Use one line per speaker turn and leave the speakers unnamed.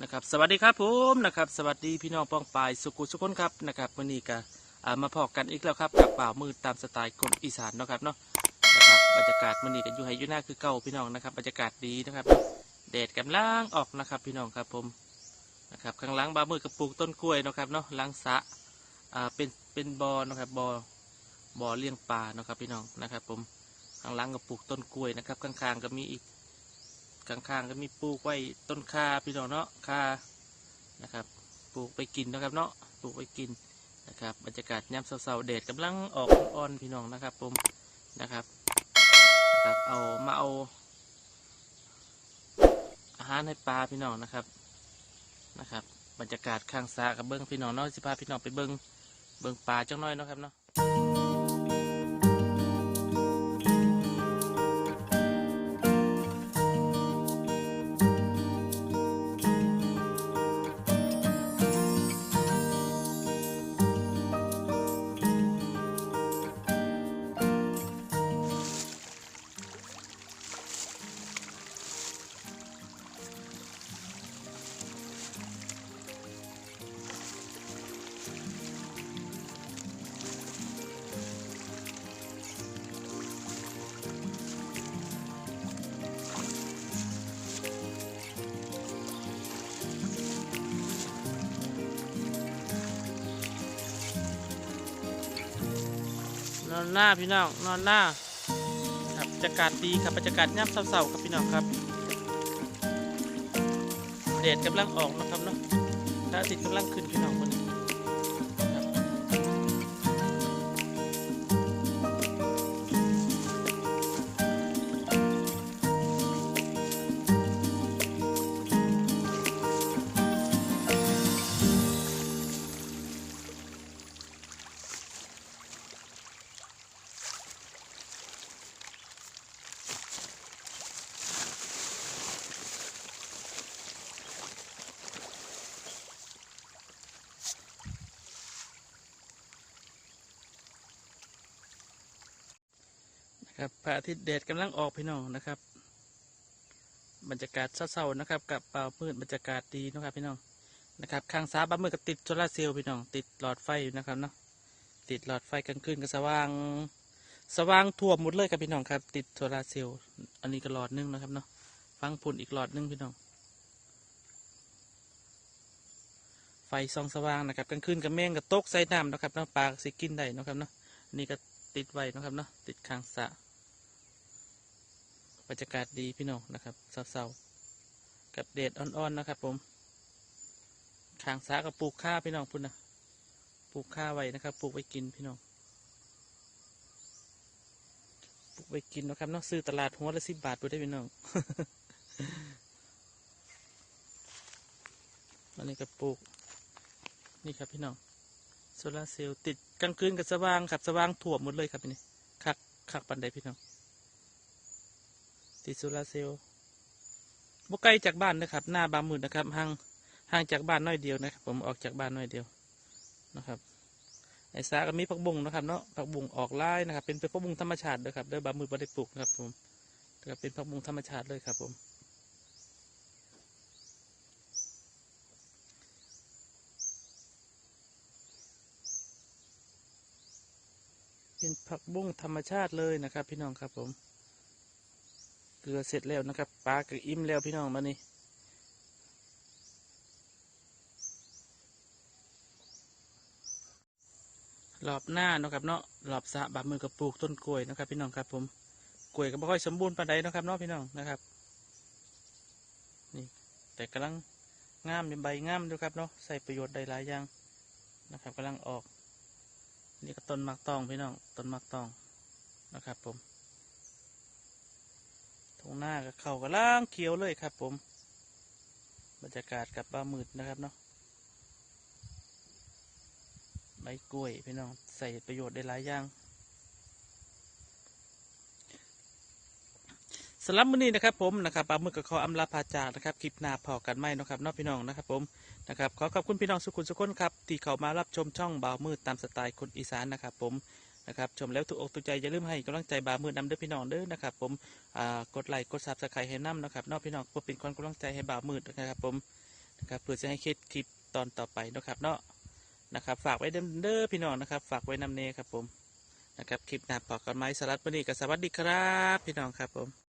นะครับสวัสดีครับผมนะครับสวัสดีพี่น้องป้องปายสุกุสุคนครับนะครับวันนี้ก็มาพอกันอีกแล้วครับกับบ่ามือตามสไตล์คนอีสานเนาะครับเนาะนะครับบรรยากาศวันนี้กันอยู่ไฮอยู่หน้าคือเก่าพี่น้องนะครับบรรยากาศดีนะครับแดดกำลังออกนะครับพี่น้องครับผมนะครับข้างหลังบ่ามือกับปลูกต้นกล้วยเนาะครับเนาะล้างสะอ่าเป็นเป็นบอนะครับบอบอเลี้ยงปลาเนาะครับพี่น้องนะครับผมข้างหลังก็ปลูกต้นกล้วยนะครับข้างๆก็มีอีก ข้างๆก็มีปลูกไว้ต้นคาพี่น้องเนาะคานะครับ ปลูกไปกินนะครับเนาะปลูกไปกินนะครับบรรยากาศยามเสาๆแดดกำลังออกอ่อนพี่น้องนะครับผมนะครับครับเอามาเอา อาหารให้ปลาพี่น้องนะครับนะครับ บรรยากาศข้างสระกับเบิ้งพี่น้องเนาะสิพาพี่น้องไปเบิ้งเบิ้งปลาจังน้อยเนาะครับเนาะ นอนหน้าพี่น้องนอนหน้าครับบรรยากาศดีครับบรรยากาศย่ำเศร้าๆครับพี่น้องครับแดดกำลังออกนะครับเนาะพระอาทิตย์กำลังขึ้นพี่น้องคนนี้ นะครับพระอาทิตย์แดดกำลังออกพี่น้องนะครับ บรรยากาศเศร้าๆนะครับ กับเปล่ามืดบรรยากาศดีนะครับพี่น้องนะครับข้างซ้ายบ้ามืดก็ติดโซลาเซลล์พี่น้องติดหลอดไฟอยู่นะครับเนาะติดหลอดไฟกลางคืนก็สว่างสว่างทั่วหมดเลยครับพี่น้องครับ ติดโซลาเซลล์อันนี้ก็หลอดหนึงนะครับเนาะฟังพุ่นอีกหลอดหนึงพี่น้อง ไฟส่องสว่างนะครับกลางคืนกับแมงกับตกใส่น้ำนะครับเนาะปลาสิกินได้นะครับเนาะนี่ก็ติดไว้นะครับเนาะติดข้างสระ รรยากาศดีพี่น้องนะครับเศร้าๆกับแดดอ่อนๆนะครับ ผมขางสระก็ปลูกข้าพี่น้องพุ่นนะปลูกข้าไว้นะครับปลูกไว้กินพี่น้องปลูกไว้กินนะครับนาะซื้อตลาดหัวละสิบบาทดูได้พี่น้องอันนี้ก็ปลูก นี่ครับพี่น้องโซลาเซลล์ติดกลางคืนกับสว่างครับสว่างถ่วมหมดเลยครับนี่คักคักปันใดพี่น้อง ติดโซลาเซลล์บ่ไกลจากบ้านนะครับ หน้าบามื่นะครับห่างห่างจากบ้านน้อยเดียวนะครับ ผมออกจากบ้านน้อยเดียวนะครับไอ้สาก็มีผักบุ้งนะครับเนาะผักบุ้งออกไล่นะครับ เป็นผักบุ้งธรรมชาติด้วยครับเด้อบามื่นบ่ได้ปลูกนะครับผมนะครับเป็นผักบุ้งธรรมชาติเลยครับผมเป็นผักบุ้งธรรมชาติเลยนะครับ พี่น้องครับผม เกลือเสร็จแล้วนะครับปลาก็อิ่มแล้วพี่น้องมานี่รอบหน้านะครับเนาะรอบสะบามือกับปลูกต้นกล้วยนะครับ พี่น้องครับ ผมกล้วยก็ไม่ค่อยสมบูรณ์ปานใดเนะครับเนาะพี่น้องนะครับ นี่ แต่กำลังงามเป็นใบงามดูครับเนาะใส่ประโยชน์ได้หลายอย่างนะครับกำลังออก นี่ก็ต้นมักตองพี่น้องต้นมักตองนะครับผม ตรงหน้ากับเขากำลังเขียวเลยครับผม บรรยากาศกับปลาหมืดนะครับเนาะใบกล้วยพี่น้องใส่ประโยชน์ได้หลายอย่างสำหรับมื้อนี้นะครับผมนะครับปลาหมึกกับขออำลาพาจากนะครับคลิปหน้าพอกันไหมนะครับเนอกพี่น้องนะครับผมนะครับขอขอบคุณพี่น้องสุขุนสุขคนครับที่เข้ามารับชมช่องบ่าวมืดตามสไตล์คนอีสานนะครับผม นะครับชมแล้วถูกอกถูกใจอย่าลืมให้กำลังใจบ่าวมืดนำเด้อพี่น้องเด้อนะครับผมกดไลค์กดซับสไครต์ให้น้ำนะครับนอกพี่น้องเพื่อเป็นความกำลังใจให้บ่าวมือนะครับผมนะครับเพื่อจะให้คล็ดคลิปตอนต่อไปนะครับเนาะนะครับฝากไว้เด้อพี่น้องนะครับ ฝากไว้นำเนครับผมนะครับคลิปหน้าปอกกันไม้สลัดวันนี้ก็สวัสดีครับ พี่น้องครับผม